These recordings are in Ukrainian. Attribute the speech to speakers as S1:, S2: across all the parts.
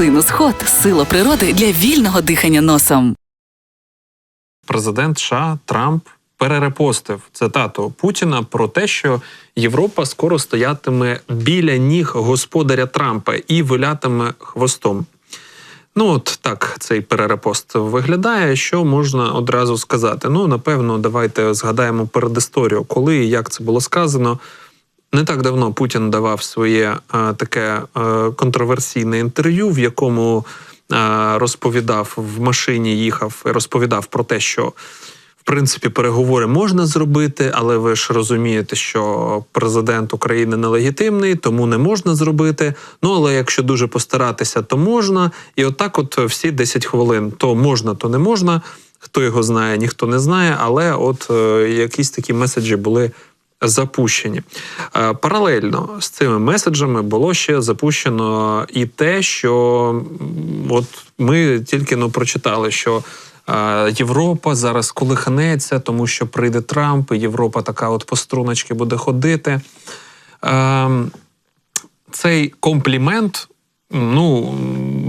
S1: Синус Хот сила природи для вільного дихання носом.
S2: президент США Трамп перерепостив цитату Путіна про те, що Європа скоро стоятиме біля ніг господаря Трампа і вилятиме хвостом. Ну, от так цей перерепост виглядає. Що можна одразу сказати? Ну, напевно, давайте згадаємо передісторію, коли і як це було сказано. Не так давно Путін давав своє е, таке е, контроверсійне інтерв'ю, в якому е, розповідав в машині, їхав і розповідав про те, що в принципі переговори можна зробити, але ви ж розумієте, що президент України нелегітимний, тому не можна зробити. Ну але якщо дуже постаратися, то можна. І отак, от всі 10 хвилин, то можна, то не можна. Хто його знає, ніхто не знає, але от якісь такі меседжі були запущені. Е, Паралельно з цими меседжами було ще запущено і те, що от ми тільки ну, прочитали, що е, Європа зараз колихнеться, тому що прийде Трамп, і Європа така от по струночки буде ходити. Ем, цей комплімент. Ну,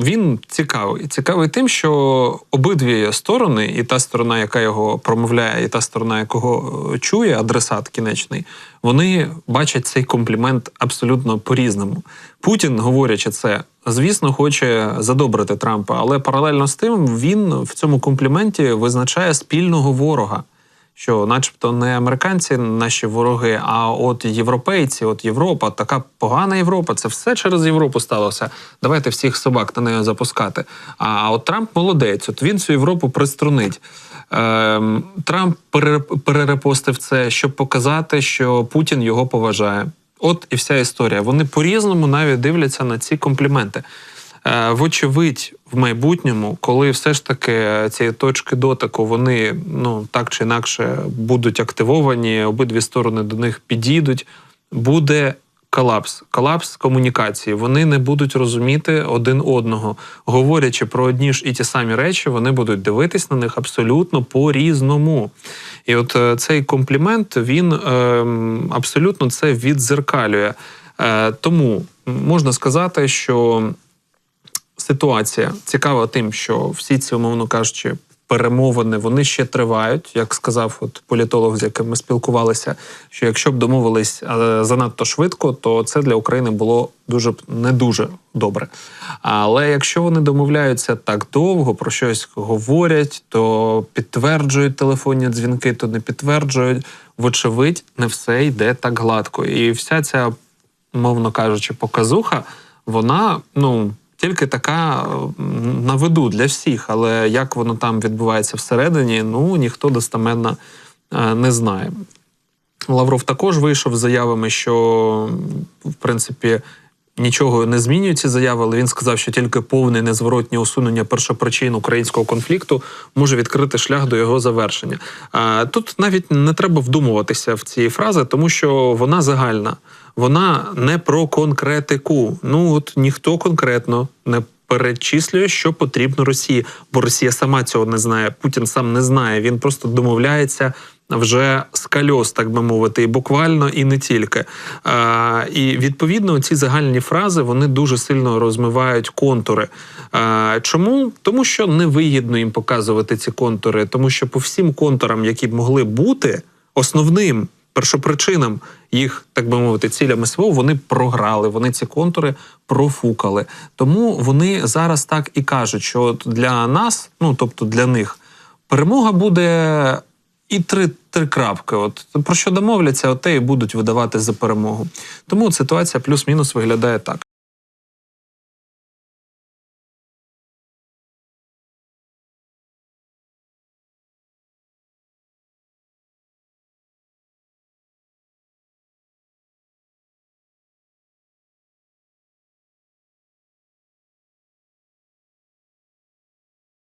S2: він цікавий. Цікавий тим, що обидві сторони, і та сторона, яка його промовляє, і та сторона, якого е, чує адресат кінечний, вони бачать цей комплімент абсолютно по-різному. Путін, говорячи це, звісно, хоче задобрити Трампа, але паралельно з тим він в цьому компліменті визначає спільного ворога що, начебто, не американці наші вороги, а от європейці, от Європа, така погана Європа, це все через Європу сталося. Давайте всіх собак на неї запускати. А от Трамп молодець, от він цю Європу приструнить. Ем, Трамп перерепостив це, щоб показати, що Путін його поважає. От і вся історія. Вони по-різному навіть дивляться на ці компліменти. Е, Вочевидь, в майбутньому, коли все ж таки ці точки дотику вони ну так чи інакше будуть активовані, обидві сторони до них підійдуть, буде колапс, колапс комунікації. Вони не будуть розуміти один одного. Говорячи про одні ж і ті самі речі, вони будуть дивитись на них абсолютно по-різному. І от е, цей комплімент він ем, абсолютно це віддзеркалює. Е, тому можна сказати, що ситуація цікава тим, що всі ці, умовно кажучи, перемовини вони ще тривають. Як сказав от політолог, з яким ми спілкувалися, що якщо б домовились занадто швидко, то це для України було дуже не дуже добре. Але якщо вони домовляються так довго, про щось говорять, то підтверджують телефонні дзвінки, то не підтверджують. Вочевидь, не все йде так гладко. І вся ця, мовно кажучи, показуха, вона ну. Тільки така на виду для всіх, але як воно там відбувається всередині, ну ніхто достеменно е, не знає. Лавров також вийшов з заявами, що в принципі нічого не змінює ці заяви, але він сказав, що тільки повне незворотнє усунення першопричин українського конфлікту може відкрити шлях до його завершення. Тут навіть не треба вдумуватися в ці фрази, тому що вона загальна, вона не про конкретику. Ну от ніхто конкретно не перечислює, що потрібно Росії, бо Росія сама цього не знає. Путін сам не знає. Він просто домовляється вже з кальос, так би мовити, і буквально і не тільки. А, і відповідно ці загальні фрази вони дуже сильно розмивають контури. А, чому? Тому що невигідно їм показувати ці контури, тому що по всім контурам, які б могли бути основним. Першопричинам їх, так би мовити, цілями СВО вони програли, вони ці контури профукали. Тому вони зараз так і кажуть, що для нас, ну тобто для них, перемога буде і три, три крапки. От про що домовляться, от те і будуть видавати за перемогу. Тому ситуація плюс-мінус виглядає так.